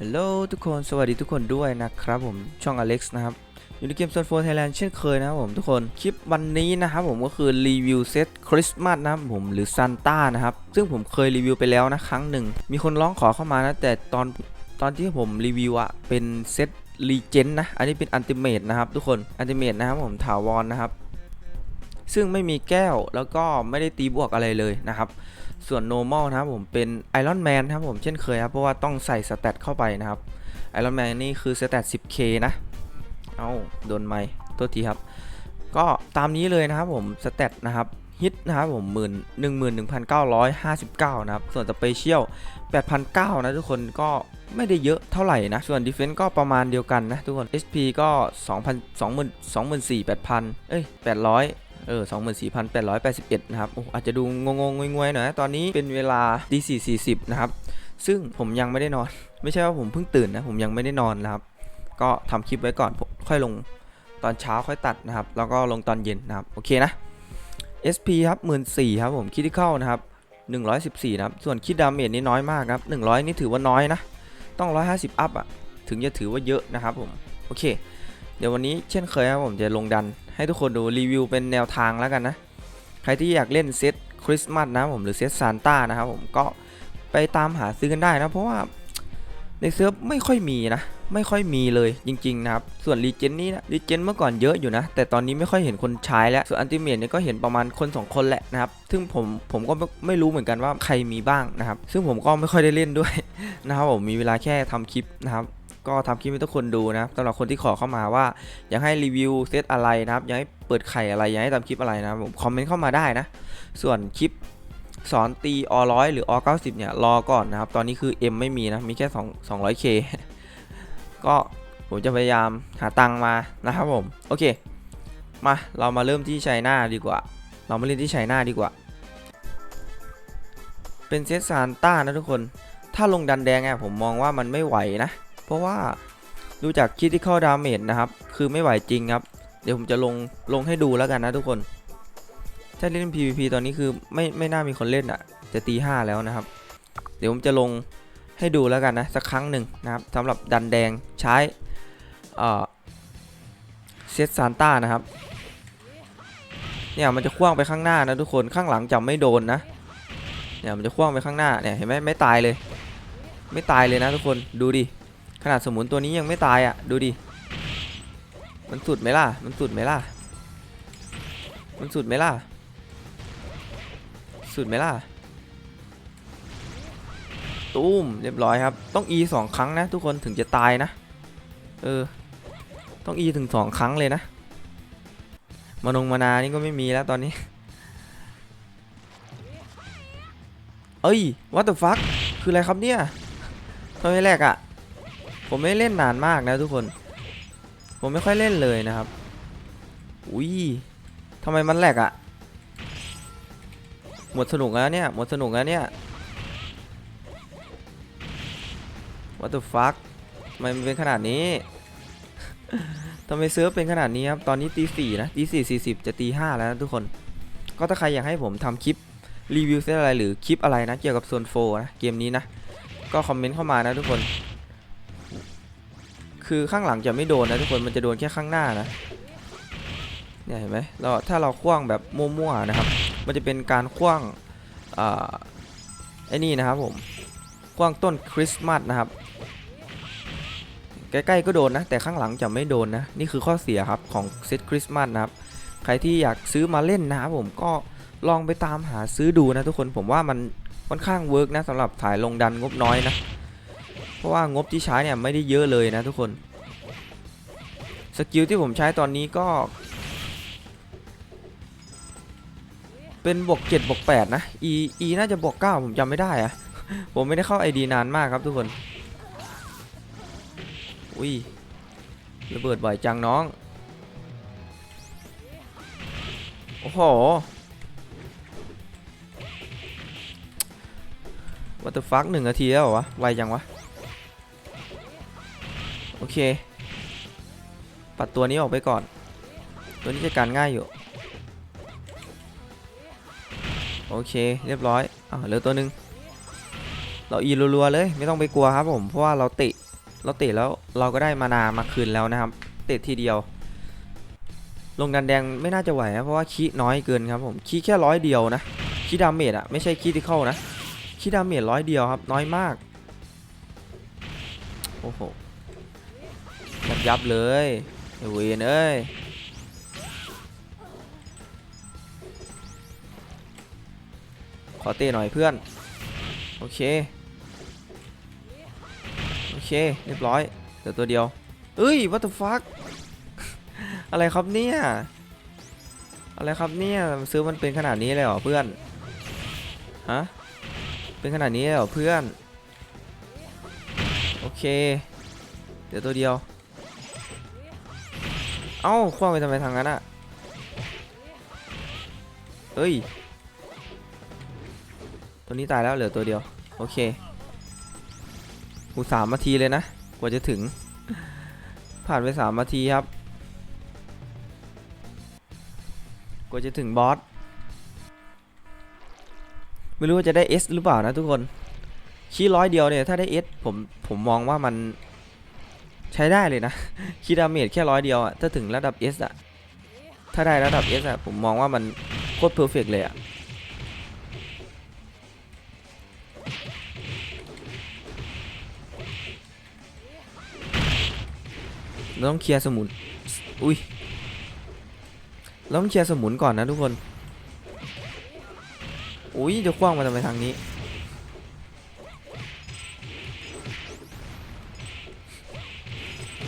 ฮัลโหลทุกคนสวัสดีทุกคนด้วยนะครับผมช่องอเล็กซ์นะครับ อยู่ในเกม Zone 4 Thailand เช่นเคยนะครับผมทุกคนคลิปวันนี้นะครับผมก็คือรีวิวเซตคริสต์มาสนะครับผมหรือซันต้านะครับ ซึ่งผมเคยรีวิวไปแล้วนะครั้งหนึ่ง มีคนร้องขอเข้ามานะ แต่ตอนตอนที่ผมรีวิวอะเป็นเซตรีเจนนะ อันนี้เป็นอันติเมตนะครับทุกคนอันติเมตนะครับผมถาวรนะครับ ซึ่งไม่มีแก้วแล้วก็ไม่ได้ตีบวกอะไรเลยนะครับ ส่วน normal นะครับผมเป็น Iron Man นะครับผมเช่นเคยครับ เพราะว่าต้องใส่สเตตเข้าไปนะครับ Iron Man นี่คือสเตต 10k นะ เอาโดนไม้ตัวทีครับ ก็ตามนี้เลยนะครับผมสเตตนะครับฮิตนะครับผมหมื่นหนึ่งหมื่นหนึ่งพันเก้าร้อยห้าสิบเก้านะครับ ส่วนสเปเชียลแปดพันเก้านะทุกคนก็ไม่ได้เยอะเท่าไหร่นะ ส่วนดีเฟน c ์ก็ประมาณเดียวกันนะทุกคน SP ก็สองพันสองหมื่นสองหมื่นสี่แปดพันเอ้ยแปดร้อย เออ24,881 นะครับโอ้อาจจะดูงงงงวยๆหน่อยตอนนี้เป็นเวลาตี440นะครับ ซึ่งผมยังไม่ได้นอน ไม่ใช่ว่าผมเพิ่งตื่นนะ ผมยังไม่ได้นอนนะครับ ก็ทำคลิปไว้ก่อนค่อยลงตอนเช้าค่อยตัดนะครับ แล้วก็ลงตอนเย็นนะครับ โอเคนะ SP ครับ14,000ครับผมคิดที่เข้านะครับ114นะครับ ส่วนคิดดาเมจนี่น้อยมากครับ 100 นี่ถือว่าน้อยนะ ต้อง 150 อัพอะถึงจะถือว่าเยอะนะครับผม โอเค เดี๋ยววันนี้เช่นเคยครับผมจะลงดัน ให้ทุกคนดูรีวิวเป็นแนวทางแล้วกันนะ ใครที่อยากเล่นเซตคริสต์มาสนะผมหรือเซตซานต้านะครับผมก็ไปตามหาซื้อกันได้นะเพราะว่าในเซิร์ฟไม่ค่อยมีนะ ไม่ค่อยมีเลยจริงๆนะครับ ส่วนรีเจนนี่นะรีเจนเมื่อก่อนเยอะอยู่นะ แต่ตอนนี้ไม่ค่อยเห็นคนใช้แล้ว ส่วนอันติเมทเนี่ยก็เห็นประมาณคน 2 คนแหละนะครับ ซึ่งผมผมก็ไม่ไม่รู้เหมือนกันว่าใครมีบ้างนะครับ ซึ่งผมก็ไม่ค่อยได้เล่นด้วยนะครับผมมีเวลาแค่ทำคลิปนะครับ ก็ทำคลิปให้ทุกคนดูนะครับสำหรับคนที่ขอเข้ามาว่า อยากให้รีวิวเซตอะไรนะครับอยากให้เปิดไข่อะไรอยากให้ทำคลิปอะไรนะผมคอมเมนต์เข้ามาได้นะ ส่วนคลิปสอนตีอร้อยหรืออ90เนี่ยรอก่อนนะครับ ตอนนี้คือ M ไม่มีนะ มีแค่2 200K ก็ผมจะพยายามหาตังค์มานะครับผม โอเค มาเรามาเริ่มที่ชัยหน้าดีกว่า เรามาเล่นที่ชัยหน้าดีกว่า เป็นเซตซานต้านะทุกคน ถ้าลงดันแดงอะผมมองว่ามันไม่ไหวนะ เพราะว่าดูจากคิดที่เข้าดาเมจนะครับ คือไม่ไหวจริงครับ เดี๋ยวผมจะลงลงให้ดูแล้วกันนะทุกคน ถ้าเล่น PVP ตอนนี้คือไม่ไม่น่ามีคนเล่นอะ่ะ จะตีห้าแล้วนะครับ เดี๋ยวผมจะลงให้ดูแล้วกันนะ สักครั้งหนึ่งนะครับสำหรับดันแดงใช้เซตซานต้านะครับ เนี่ยมันจะคว้างไปข้างหน้านะทุกคนข้างหลังจะไม่โดนนะ เนี่ยมันจะคว้างไปข้างหน้าเนี่ยเห็นไหมไม่ตายเลย ไม่ตายเลยนะทุกคนดูดิ ขนาดสมุนตัวนี้ยังไม่ตายอะ ดูดิ มันสุดไหมล่ะ มันสุดไหมล่ะ มันสุดไหมล่ะ สุดไหมล่ะ ตูมเรียบร้อยครับ ต้อง E สองครั้งนะ ทุกคนถึงจะตายนะ เออ ต้อง E ถึงสองครั้งเลยนะ มานงมานานี่ก็ไม่มีแล้วตอนนี้ เอ้ย what the fuck คืออะไรครับเนี่ยทำไมแรกอะ ผมไม่เล่นนานมากนะทุกคน ผมไม่ค่อยเล่นเลยนะครับ อุ้ยทำไมมันแหลกอะหมดสนุกแล้วเนี่ย หมดสนุกแล้วเนี่ย what the fuck ทำไมมันเป็นขนาดนี้ ทำไมเซิร์ฟเป็นขนาดนี้ครับ ตอนนี้ตีสี่นะตีสี่สี่สิบจะตีห้าแล้วนะทุกคน ก็ถ้าใครอยากให้ผมทำคลิปรีวิวเซตอะไรหรือคลิปอะไรนะ เกี่ยวกับโซนโฟนะ เกมนี้นะ ก็คอมเมนต์เข้ามานะทุกคน คือข้างหลังจะไม่โดนนะทุกคนมันจะโดนแค่ข้างหน้านะเนี่ยเห็นไหมเราถ้าเราคว้างแบบมั่วๆนะครับ มันจะเป็นการคว้างอ่าไอ้นี่นะครับผมคว้างต้นคริสต์มาสนะครับใกล้ๆก็โดนนะ แต่ข้างหลังจะไม่โดนนะ นี่คือข้อเสียครับของเซตคริสต์มาสนะครับ ใครที่อยากซื้อมาเล่นนะครับผมก็ลองไปตามหาซื้อดูนะทุกคนผมว่ามันค่อนข้างเวิร์กนะสำหรับถ่ายลงดันงบน้อยนะ เพราะว่างบที่ใช้เนี่ยไม่ได้เยอะเลยนะทุกคนสกิลที่ผมใช้ตอนนี้ก็ เป็นบวก7บวก8นะ E E น่าจะบวก9ผมจำไม่ได้อะผมไม่ได้เข้า ID นานมากครับทุกคน อุ้ยระเบิดบ่อยจังน้อง โอ้โหวัตถุฟักหนึ่งนาทีแล้วเหรอวะ ไวจังวะ โอเค ปัดตัวนี้ออกไปก่อน ตัวนี้จัดการง่ายอยู่ โอเค เรียบร้อยอ่าเหลือตัวหนึ่งเราอีรัวๆเลย ไม่ต้องไปกลัวครับผม เพราะว่าเราเตะเราเตะแล้วเราก็ได้มานามาคืนแล้วนะครับ เตะทีเดียว ลงดันแดงไม่น่าจะไหวนะเพราะว่าคีน้อยเกินครับผมคีแค่ร้อยเดียวนะคีดาเมจอะไม่ใช่คีที่เข้านะคีดาเมจร้อยเดียวครับ น้อยมาก โอ้โห ยับเลยไอ้เวนเอ้ยขอเตะหน่อยเพื่อน โอเค โอเค เรียบร้อยเหลือตัวเดียว เอ้ย what the fuck อะไรครับเนี่ย อะไรครับเนี่ยซื้อมันเป็นขนาดนี้เลยเหรอเพื่อน ฮะ เป็นขนาดนี้เลยเหรอเพื่อน โอเค เดี๋ยวตัวเดียว เอ้าคว้างไปทำไมทางนั้นอะเอ้ย ตัวนี้ตายแล้วเหลือตัวเดียว โอเคอูสามนาทีเลยนะ กว่าจะถึง ผ่านไปสามนาทีครับ กว่าจะถึงบอส ไม่รู้ว่าจะได้ S หรือเปล่านะทุกคน ขี้ร้อยเดียวเนี่ย ถ้าได้ S ผม ผมมองว่ามัน ใช้ได้เลยนะคีดาเมจแค่ร้อยเดียวอะถ้าถึงระดับ S อะถ้าได้ระดับ S อะผมมองว่ามันโคตรเพอร์เฟกเลยอะเราต้องเคลียร์สมุน อุ้ยเราต้องเคลียร์สมุนก่อนนะทุกคน อุ้ยจะคว้างมาทำไมทางนี้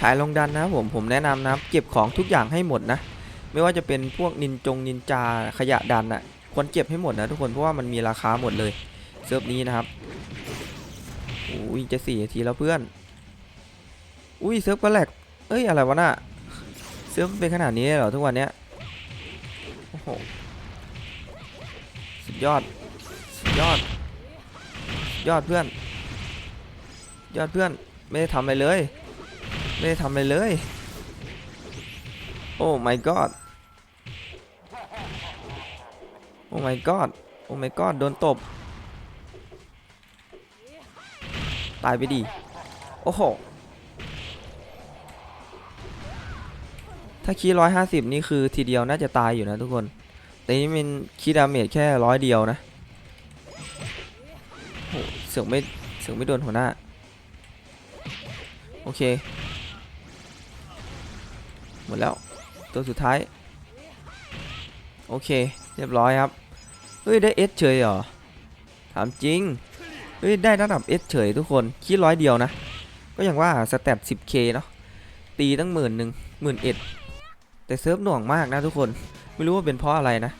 สายลงดันนะครับผมผมแนะนำนะครับเก็บของทุกอย่างให้หมดนะ ไม่ว่าจะเป็นพวกนินจงนินจาขยะดันอะ่ะควรเก็บให้หมดนะทุกคนเพราะว่ามันมีราคาหมดเลยเซิร์ฟนี้นะครับอุ้ยจะสี่นาทีแล้วเพื่อน อุ้ยเซิร์ฟก็แหลกเอ้ยอะไรวะน่ะเสื้อมันเป็นขนาดนี้เหรอทุกวันเนี้ยโอ้โหสุดยอดสุดยอด ยอดเพื่อน ยอดเพื่อนไม่ได้ทำอะไรเลย ไม่ได้ทำอะไรเลย โอ้ my god โอ้ my god โอ้ my god โดนตบ ตายไปดีโอ้โห ถ้าคีร้อยห้าสิบนี่คือทีเดียวน่าจะตายอยู่นะทุกคน แต่นี่เป็นคีดาเมจแค่ร้อยเดียวนะโหเสือกไม่เสือกไม่โดนหัวหน้า โอเค มดแล้ว ตัวสุดท้าย โอเค เรียบร้อยครับ เฮ้ย ได้เอสเฉยเหรอ ถามจริง เฮ้ย ได้ระดับเอสเฉยทุกคนคีร้อยเดียวนะ ก็อย่างว่าสแตท 10k เนาะ ตีตั้งหมื่นหนึ่งหมื่นเอ็ดแต่เซิร์ฟหน่วงมากนะทุกคน ไม่รู้ว่าเป็นเพราะอะไรนะ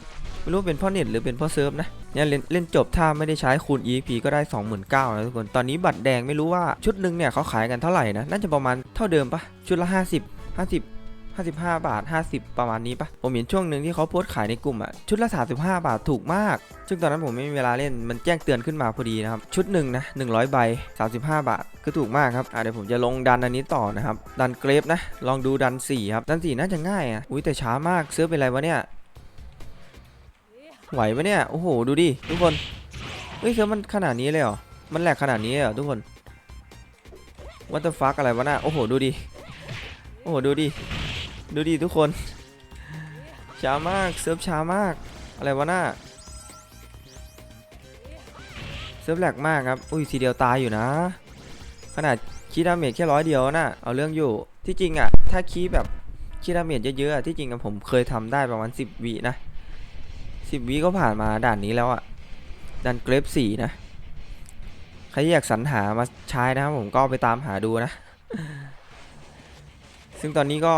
ไม่รู้ว่าเป็นเพราะเน็ตหรือเป็นเพราะเซิร์ฟนะเนี่ยเล่นเล่นจบถ้าไม่ได้ใช้คูณ EXP ก็ได้ 29,000นะทุกคน ตอนนี้บัตรแดงไม่รู้ว่าชุดหนึ่งเนี่ยเขาขายกันเท่าไหร่นะ น่าจะประมาณเท่าเดิมปะชุดละ 50 50 55 บาท 50 ประมาณนี้ปะผมเห็นช่วงหนึ่งที่เขาโพสขายในกลุ่มอะชุดละ 35 บาทถูกมาก ซึ่งตอนนั้นผมไม่มีเวลาเล่นมันแจ้งเตือนขึ้นมาพอดีนะครับชุดหนึ่งนะ100 ใบ 35 บาทคือถูกมากครับอะเดี๋ยวผมจะลงดันอันนี้ต่อนะครับดันเกรฟนะ ลองดูดัน4ครับดัน4น่าจะง่ายอะอุ้ยแต่ช้ามากเซิร์ฟเป็นไรวะเนี่ยไหวปะเนี่ยโอ้โหดูดิทุกคนเฮ้ยเซิร์ฟมันขนาดนี้เลยเหรอมันแหลกขนาดนี้เหรอทุกคน what the fuck อะไรวะน่ะโอ้โหดูดิโอ้โหดูดิ ดูดิทุกคน ช้ามาก เซิร์ฟช้ามาก อะไรวะหน่าเซิร์ฟแหลกมากครับ อุ้ยทีเดียวตายอยู่นะ ขนาดคีดาเมจแค่ร้อยเดียวน่ะ เอาเรื่องอยู่ ที่จริงอะ ถ้าคีแบบคีดาเมจเยอะๆที่จริงอะผมเคยทำได้ประมาณ10วินะ10วิก็ผ่านมาด่านนี้แล้วอะด่านเกรฟสี่นะ ใครอยากสรรหามาใช้นะครับผมก็ไปตามหาดูนะ ซึ่งตอนนี้ก็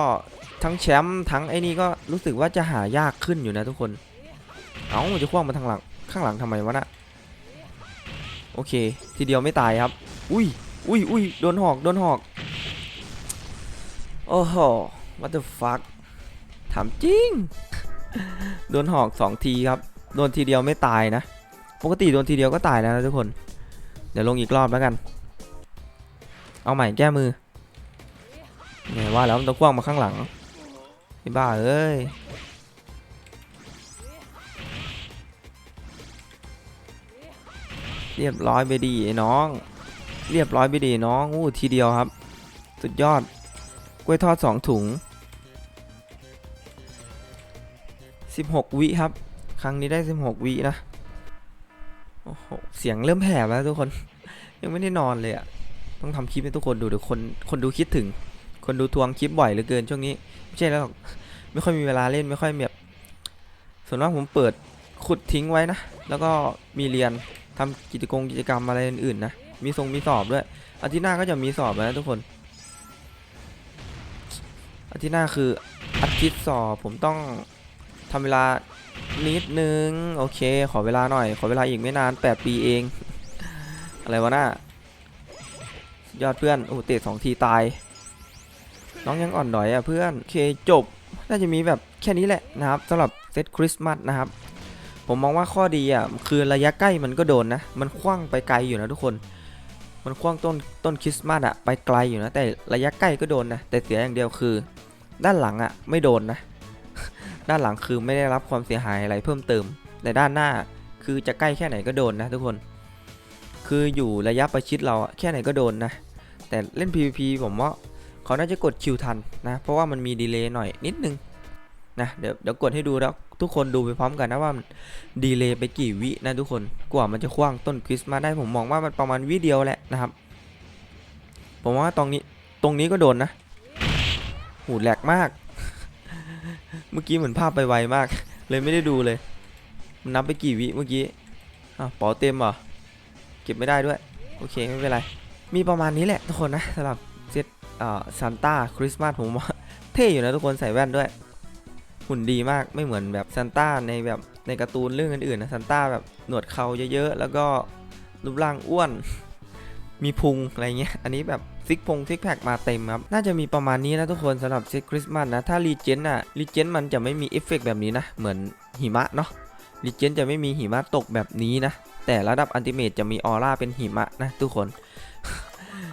ทั้งแชมป์ทั้งไอ้นี่ก็รู้สึกว่าจะหายากขึ้นอยู่นะทุกคน เอ้าจะคว้างมาทางหลังข้างหลังทำไมวะนะโอเค ทีเดียวไม่ตายครับ อุ้ยอุ้ยอุ้ยโดนหอกโดนหอก โอ้โห what the fuck ถามจริง โดนหอกสองทีครับ โดนทีเดียวไม่ตายนะ ปกติโดนทีเดียวก็ตายแล้วนะทุกคน เดี๋ยวลงอีกรอบแล้วกัน เอาใหม่แก้มือไงว่าแล้วมันต้องคว้างมาข้างหลัง ไอ้บ้าเอ้ยเรียบร้อยไปดีไอ้น้อง เรียบร้อยไปดีน้องอู้ทีเดียวครับ สุดยอดกล้วยทอด 2 ถุง 16 วิครับ ครั้งนี้ได้ 16 วินะโอ้โหเสียงเริ่มแผ่แล้วทุกคน ยังไม่ได้นอนเลยอะต้องทำคลิปให้ทุกคนดูเดี๋ยวคนคนดูคิดถึง คนดูทวงคลิปบ่อยเหลือเกินช่วงนี้ ไม่ใช่แล้วหรอกไม่ค่อยมีเวลาเล่นไม่ค่อยแบบส่วนมากผมเปิดขุดทิ้งไว้นะ แล้วก็มีเรียนทำกิจกรรมกิจกรรมอะไรอื่นๆนะ มีทรงมีสอบด้วย อาทิตย์หน้าก็จะมีสอบแล้วนะทุกคน อาทิตย์หน้าคืออาทิตย์สอบผมต้องทำเวลานิดนึง โอเค ขอเวลาหน่อย ขอเวลาอีกไม่นาน 8 ปีเอง อะไรวะน่ายอดเพื่อน โอ้เตะสองทีตาย น้องยังอ่อนหน่อยอะเพื่อนโอเคจบ น่าจะมีแบบแค่นี้แหละนะครับสำหรับเซตคริสต์มาสนะครับ ผมมองว่าข้อดีอะคือระยะใกล้มันก็โดนนะ มันคว้างไปไกลอยู่นะทุกคน มันคว้างต้นต้นคริสต์มาสอะไปไกลอยู่นะ แต่ระยะใกล้ก็โดนนะ แต่เสียอย่างเดียวคือ ด้านหลังอะไม่โดนนะ ด้านหลังคือไม่ได้รับความเสียหายอะไรเพิ่มเติม แต่ด้านหน้าคือจะใกล้แค่ไหนก็โดนนะทุกคน คืออยู่ระยะประชิดเราแค่ไหนก็โดนนะ แต่เล่น PVP ผมว่า เขาน่าจะกดคิวทันนะ เพราะว่ามันมีดีเลย์หน่อยนิดนึงนะเดี๋ยวเดี๋ยวกดให้ดูแล้วทุกคนดูไปพร้อมกันนะว่าดีเลย์ไปกี่วินะทุกคนกว่ามันจะคว้างต้นคริสต์มาสได้ผมมองว่ามันประมาณวิเดียวแหละนะครับ ผมว่าตรงนี้ตรงนี้ก็โดนนะหูแหลกมาก เมื่อกี้เหมือนภาพไปไวมาก เลยไม่ได้ดูเลย มันนับไปกี่วิเมื่อกี้อ้าวเป๋าเต็มเหรอเก็บไม่ได้ด้วย โอเคไม่เป็นไร มีประมาณนี้แหละทุกคนนะสำหรับ ซานต้าคริสต์มาสผมว่าเท่อยู่นะทุกคนใส่แว่นด้วย หุ่นดีมากไม่เหมือนแบบซานต้าในแบบในการ์ตูนเรื่องอื่นๆนะซานต้าแบบหนวดเขาเยอะๆ แล้วก็รูปร่างอ้วน มีพุงอะไรเงี้ย อันนี้แบบซิกพงซิกแพคมาเต็มครับ น่าจะมีประมาณนี้นะทุกคนสำหรับเซตคริสต์มาสนะ ถ้ารีเจนอะรีเจนมันจะไม่มีเอฟเฟกต์แบบนี้นะ เหมือนหิมะเนาะรีเจนจะไม่มีหิมะตกแบบนี้นะ แต่ระดับอันติเมตจะมีออร่าเป็นหิมะนะทุกคน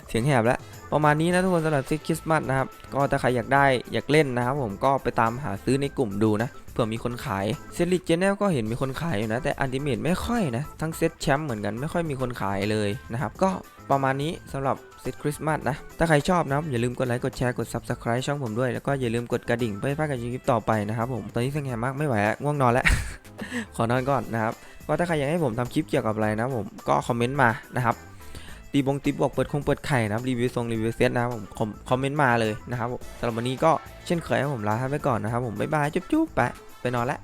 เสียงแหบแล้ว ประมาณนี้นะทุกคนสำหรับเซตคริสต์มาสนะครับก็ถ้าใครอยากได้อยากเล่นนะครับผมก็ไปตามหาซื้อในกลุ่มดูนะเผื่อมีคนขายเซตลิเจนแนลก็เห็นมีคนขายอยู่นะแต่อันติเมตไม่ค่อยนะทั้งเซตแชมป์เหมือนกันไม่ค่อยมีคนขายเลยนะครับก็ประมาณนี้สำหรับเซตคริสต์มาสนะ ถ้าใครชอบนะครับอย่าลืมกดไลค์ กดแชร์ กด subscribe ช่องผมด้วย แล้วก็อย่าลืมกดกระดิ่งเพื่อไม่พลาดการคลิปต่อไปนะครับผม ตอนนี้สียงแหบมากไม่ไหวแล้วง่วงนอนแล้ว ขอนอนก่อนนะครับ ก็ถ้าใครอยากให้ผมทำคลิปเกี่ยวกับอะไรนะผม ก็คอมเมนต์มานะครับ ตีบงตีบอกเปิดคงเปิดไข่นะครับรีวิวทรงรีวิวเซตนะครับผมคอมคอมเมนต์มาเลยนะครับสำหรับวันนี้ก็เช่นเคยผมลาท่านไปก่อนนะครับผมบ๊ายบายจุ๊บๆไปไปนอนแล้ว